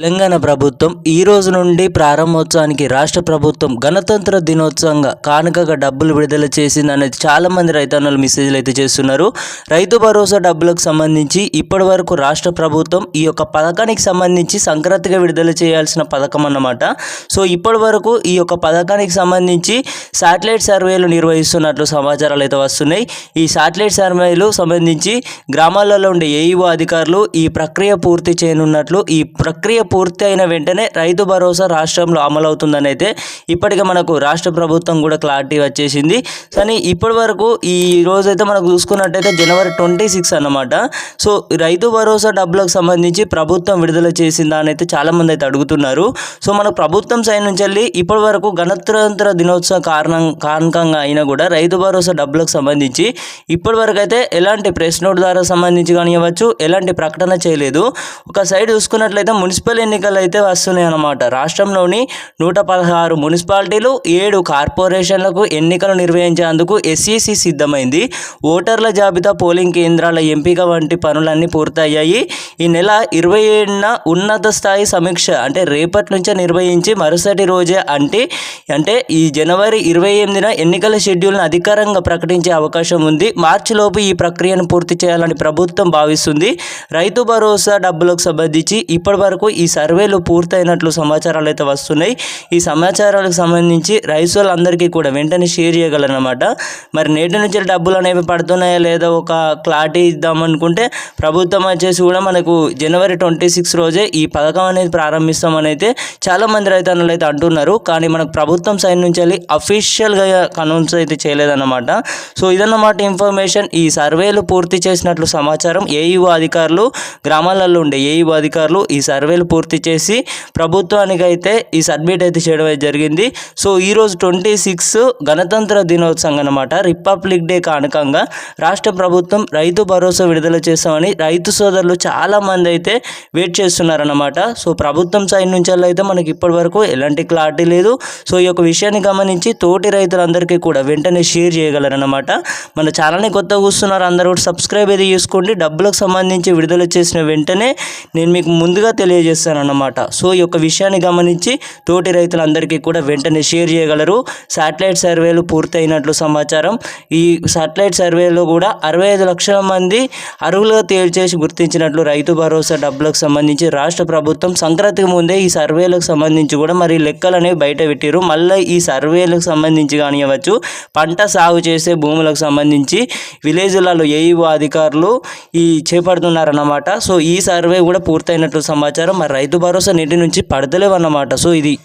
తెలంగాణ ప్రభుత్వం ఈ రోజు నుండి ప్రారంభోత్సవానికి రాష్ట్ర ప్రభుత్వం గణతంత్ర దినోత్సవంగా కానుకగా డబ్బులు విడుదల చేసింది అనేది చాలామంది రైతన్నలు మెసేజ్లు అయితే చేస్తున్నారు. రైతు భరోసా డబ్బులకు సంబంధించి ఇప్పటి వరకు రాష్ట్ర ప్రభుత్వం ఈ యొక్క పథకానికి సంబంధించి సంక్రాంతిగా విడుదల చేయాల్సిన పథకం అన్నమాట. సో ఇప్పటి వరకు ఈ యొక్క పథకానికి సంబంధించి శాటిలైట్ సర్వేలు నిర్వహిస్తున్నట్లు సమాచారాలు అయితే వస్తున్నాయి. ఈ శాటిలైట్ సర్వేలు సంబంధించి గ్రామాలలో ఉండే ఏఈఓ అధికారులు ఈ ప్రక్రియ పూర్తి చేయనున్నట్లు ఈ ప్రక్రియ పూర్తి అయిన వెంటనే రైతు భరోసా రాష్ట్రంలో అమలవుతుందని అయితే ఇప్పటికే మనకు రాష్ట్ర ప్రభుత్వం కూడా క్లారిటీ వచ్చేసింది. కానీ ఇప్పటి వరకు ఈ రోజైతే మనకు చూసుకున్నట్టయితే జనవరి ట్వంటీ సిక్స్ అన్నమాట. సో రైతు భరోసా డబ్బులకు సంబంధించి ప్రభుత్వం విడుదల చేసిందా అని అయితే చాలామంది అయితే అడుగుతున్నారు. సో మన ప్రభుత్వం సైడ్ నుంచి వెళ్ళి ఇప్పటి వరకు గణతంత్ర దినోత్సవ కారణం కారణంగా అయినా కూడా రైతు భరోసా డబ్బులకు సంబంధించి ఇప్పటి వరకు అయితే ఎలాంటి ప్రెస్ నోట్ ద్వారా సంబంధించి కానివ్వచ్చు ఎలాంటి ప్రకటన చేయలేదు. ఒక సైడ్ చూసుకున్నట్లయితే మున్సిపల్ ఎన్నికలు అయితే వస్తున్నాయి అన్నమాట రాష్ట్రంలోని నూట పదహారు మున్సిపాలిటీలు ఏడు కార్పొరేషన్లకు ఎన్నికలు నిర్వహించేందుకు ఎస్ఈసి సిద్ధమైంది. ఓటర్ల జాబితా పోలింగ్ కేంద్రాల ఎంపిక వంటి పనులన్నీ పూర్తయ్యాయి. ఈ నెల ఇరవై ఏడున ఉన్నత స్థాయి సమీక్ష అంటే రేపటి నుంచే నిర్వహించి మరుసటి రోజే అంటే అంటే ఈ జనవరి ఇరవై ఎనిమిదిన ఎన్నికల షెడ్యూల్ను అధికారంగా ప్రకటించే అవకాశం ఉంది. మార్చిలోపు ఈ ప్రక్రియను పూర్తి చేయాలని ప్రభుత్వం భావిస్తుంది. రైతు భరోసా డబ్బులకు సంబంధించి ఇప్పటి వరకు ఈ సర్వేలు పూర్తయినట్లు సమాచారాలు అయితే వస్తున్నాయి. ఈ సమాచారాలకు సంబంధించి రైస్ వాళ్ళందరికీ కూడా వెంటనే షేర్ చేయగలనమాట మరి నేటి నుంచి డబ్బులు అనేవి పడుతున్నాయా లేదా ఒక క్లారిటీ ఇద్దామనుకుంటే ప్రభుత్వం వచ్చేసి కూడా మనకు జనవరి ట్వంటీ సిక్స్ రోజే ఈ పథకం అనేది ప్రారంభిస్తామని అయితే చాలామంది రైతన్నులు అయితే అంటున్నారు. కానీ మనకు ప్రభుత్వం సైడ్ నుంచి వెళ్ళి అఫీషియల్గా అనౌన్స్ అయితే చేయలేదన్నమాట. సో ఇదన్నమాట ఇన్ఫర్మేషన్. ఈ సర్వేలు పూర్తి చేసినట్లు సమాచారం ఏఈఓ అధికారులు గ్రామాలలో ఉండే ఏఈఓ అధికారులు ఈ సర్వేలు పూర్తి పూర్తి చేసి ప్రభుత్వానికి అయితే ఈ సబ్మిట్ అయితే చేయడం అయితే జరిగింది. సో ఈరోజు ట్వంటీ సిక్స్ గణతంత్ర దినోత్సవం అనమాట రిపబ్లిక్ డే కానుకంగా రాష్ట్ర ప్రభుత్వం రైతు భరోసా విడుదల చేస్తామని రైతు సోదరులు చాలామంది అయితే వెయిట్ చేస్తున్నారన్నమాట. సో ప్రభుత్వం సైడ్ నుంచి అయితే మనకి ఇప్పటి వరకు ఎలాంటి క్లారిటీ లేదు. సో ఈ యొక్క విషయాన్ని గమనించి తోటి రైతులందరికీ కూడా వెంటనే షేర్ చేయగలరన్నమాట. మన ఛానల్ని కొత్త కూస్తున్నారు అందరూ కూడా సబ్స్క్రైబ్ అయితే చేసుకోండి. డబ్బులకు సంబంధించి విడుదల చేసిన వెంటనే నేను మీకు ముందుగా తెలియజేస్తాను అన్నమాట సో ఈ యొక్క విషయాన్ని గమనించి తోటి రైతులందరికీ కూడా వెంటనే షేర్ చేయగలరు. శాటిలైట్ సర్వేలు పూర్తయినట్లు సమాచారం. ఈ శాటిలైట్ సర్వేలో కూడా అరవై ఐదు లక్షల మంది అరువులుగా తేల్చేసి గుర్తించినట్లు రైతు భరోసా డబ్బులకు సంబంధించి రాష్ట్ర ప్రభుత్వం సంక్రాంతికి ముందే ఈ సర్వేలకు సంబంధించి కూడా మరి లెక్కలు అనేవి బయట పెట్టారు మళ్ళీ ఈ సర్వేలకు సంబంధించి కానివ్వచ్చు పంట సాగు చేసే భూములకు సంబంధించి విలేజ్లలో ఏఈఓ అధికారులు ఈ చేపడుతున్నారన్నమాట. సో ఈ సర్వే కూడా పూర్తయినట్లు సమాచారం. రైతు భరోసా నీటి నుంచి పడతలేవన్నమాట. సో ఇది